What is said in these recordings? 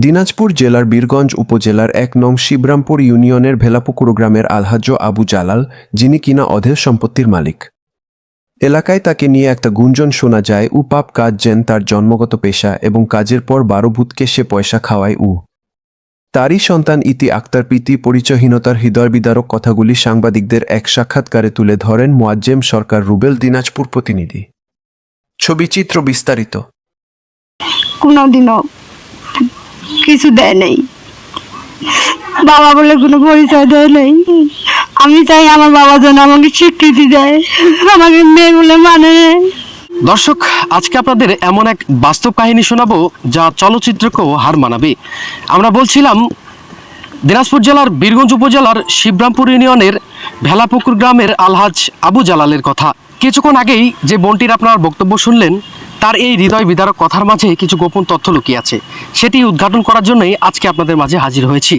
দিনাজপুর জেলার বীরগঞ্জ উপজেলার এক নং শিবরামপুর ইউনিয়নের ভেলাপুকুর গ্রামের আলহাজ্য আবু জালাল, যিনি কিনা অধের সম্পত্তির মালিক। এলাকায় তাকে নিয়ে একটা গুঞ্জন শোনা যায়, উ পাপ কাজ যেন তার জন্মগত পেশা এবং কাজের পর বারো ভূতকে সে পয়সা খাওয়ায় উ। তারই সন্তান ইতি আক্তার প্রীতি, পরিচয়হীনতার হৃদয় বিদারক কথাগুলি সাংবাদিকদের এক সাক্ষাৎকারে তুলে ধরেন মোয়াজ্জেম সরকার রুবেল, দিনাজপুর প্রতিনিধি। ছবিচিত্র বিস্তারিত। কোনোদিনও কিছু দেয় নাই। বাবা বলে কোনো পরিচয় দেয় নাই। আমি চাই আমার বাবা যেন আমাকে স্বীকৃতি দেয়। আমাকে মেয়ে বলে মানে দর্শক, আজকে আপনাদের এমন এক বাস্তব কাহিনী শোনাবো যা চলচ্চিত্রকেও হার মানাবে। আমরা বলছিলাম, দিনাজপুর জেলার বীরগঞ্জ উপজেলার শিবরামপুর ইউনিয়নের ভেলাপুকুর গ্রামের আলহাজ আবু জালালের কথা। কিছুক্ষণ আগেই যে বোনটির আপনার বক্তব্য শুনলেন তার এই হৃদয় বিদারক কথার মাঝে কিছু গোপন তথ্য লুকিয়ে আছে। সেটি উদ্ঘাটন করার জন্যই আজকে আপনাদের মাঝে হাজির হয়েছি।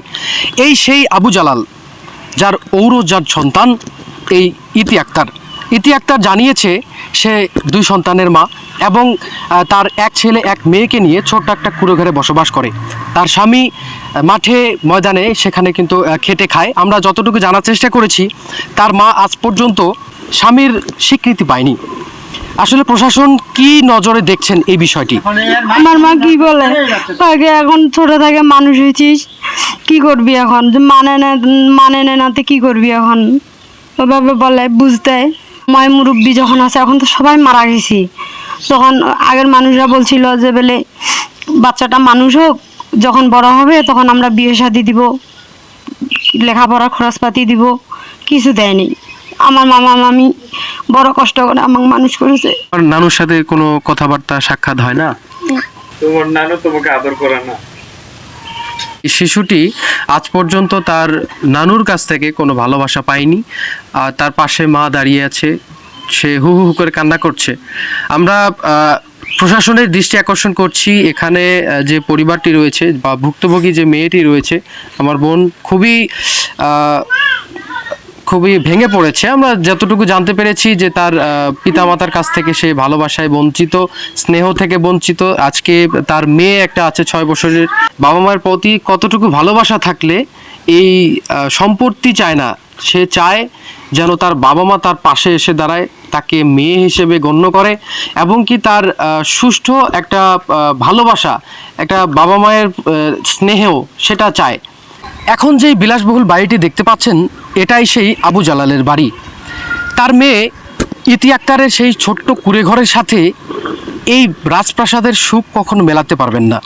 এই সেই আবু জালাল, যার ঔরজাত সন্তান, এই ইতি আক্তার। ইতি আক্তার জানিয়েছে, সে দুই সন্তানের মা এবং তার এক ছেলে, এক মেয়েকে নিয়ে ছোট্ট একটা কুড়ো ঘরে বসবাস করে। তার স্বামী মাঠে, ময়দানে সেখানে কিন্তু খেটে খায়। আমরা যতটুকু জানার চেষ্টা করেছি, তার মা আজ পর্যন্ত স্বামীর স্বীকৃতি পায়নি। আসলে প্রশাসন কি নজরে দেখছেন এই বিষয়টি? আমার মা কি বলে? আগে এখন ছোট থেকে মানুষ হয়েছিস, কি করবি এখন? মানে মানে না নাতে কি করবি এখন? ওভাবে বলে, বুঝতে। ময় মুরব্বী যখন আছে, এখন তো সবাই মারা গেছি। তখন আগের মানুষরা বলছিল যে বলে, বাচ্চাটা মানুষ হোক, যখন বড় হবে তখন আমরা বিয়ে শাদি দিব লেখাপড়া খরচপাতি দিব, কিছু দেয়নি। আমার মামা, মামি বড় কষ্ট করে আমাকে মানুষ করেছে। আর নানুর সাথে কোনো কথাবার্তা সাক্ষাৎ হয় না? তোমার নানু তোমাকে আদর করে না। শিশুটি আজ পর্যন্ত তার নানুর কাছ থেকে কোনো ভালোবাসা পায়নি। আর তার পাশে মা দাঁড়িয়ে আছে। সে হু হু হু করে কান্না করছে। আমরা আহ, প্রশাসনের দৃষ্টি আকর্ষণ করছি। এখানে যে পরিবারটি রয়েছে বা ভুক্তভোগী যে মেয়েটি রয়েছে আমার বোন খুবই আহ, খুবই ভেঙে পড়েছে। আমরা যতটুকু জানতে পেরেছি যে তার পিতামাতার কাছ থেকে সে ভালোবাসায় বঞ্চিত স্নেহ থেকে বঞ্চিত। আজকে তার মেয়ে একটা আছে ছয় বছরের। বাবা মায়ের প্রতি কতটুকু ভালোবাসা থাকলে এই সম্পত্তি চায় না সে চায় যেন তার বাবা মা তার পাশে এসে দাঁড়ায় তাকে মেয়ে হিসেবে গণ্য করে এবং কি তার সুষ্ঠু একটা ভালোবাসা একটা বাবা মায়ের আহ, স্নেহ সেটা চায়। এখন যে বিলাসবহুল বাড়িটি দেখতে পাচ্ছেন এটাই সেই আবু জালালের বাড়ি। তার মেয়ে ইতি আক্তারের সেই ছোট্ট কুড়ে ঘরের সাথে এই রাজপ্রাসাদের সুখ কখনো মেলাতে পারবেন না।